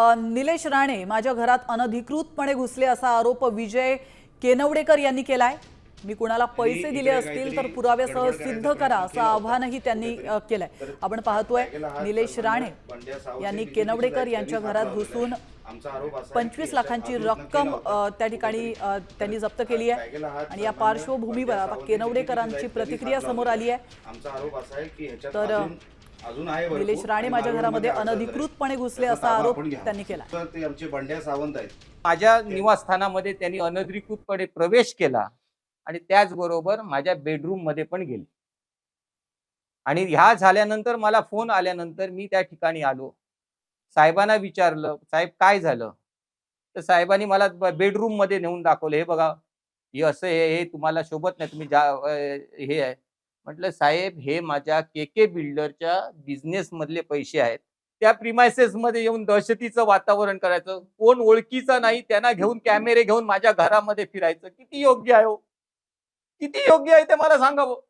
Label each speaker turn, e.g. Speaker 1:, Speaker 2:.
Speaker 1: निलेश राणे माझ्या घरात अनधिकृतपणे घुसले असा आरोप विजय केनवडेकर यांनी केलाय. मी कुणाला पैसे दिले असतील तर पुराव्यासह सिद्ध करा असं. आव्हानही त्यांनी केलंय. आपण पाहतोय निलेश राणे यांनी केनवडेकर यांच्या घरात घुसून पंचवीस लाखांची रक्कम. त्या ठिकाणी त्यांनी जप्त केली आहे. आणि या पार्श्वभूमीवर आता केनवडेकरांची प्रतिक्रिया समोर आली आहे. तर,
Speaker 2: अजून आहे
Speaker 1: निलेश राणे माझ्या घरामध्ये. अनधिकृतपणे घुसले असा आरोप. त्यांनी केला.
Speaker 2: तर ते आमचे बंड्या सावंत आहेत.
Speaker 3: माझ्या निवासस्थानामध्ये त्यांनी अनधिकृतपणे प्रवेश केला आणि त्याचबरोबर माझ्या बेडरूममध्ये पण गेले. आणि ह्या झाल्यानंतर मला फोन आल्यानंतर मी त्या ठिकाणी आलो. साहेबांना विचारलं साहेब काय झालं? तर साहेबांनी मला बेडरूममध्ये नेऊन दाखवलं हे बघा हे असं हे हे तुम्हाला शोभत नाही तुम्ही जा हे आहे. म्हटलं साहेब हे माझ्या के के बिल्डरच्या बिझनेस मधले पैसे आहेत. त्या प्रिमायसेसमध्ये येऊन दहशतीचं वातावरण करायचं. कोण ओळखीचं नाही त्यांना घेऊन कॅमेरे घेऊन माझ्या घरामध्ये फिरायचं. किती योग्य आहे हो? किती योग्य आहे ते मला सांगावं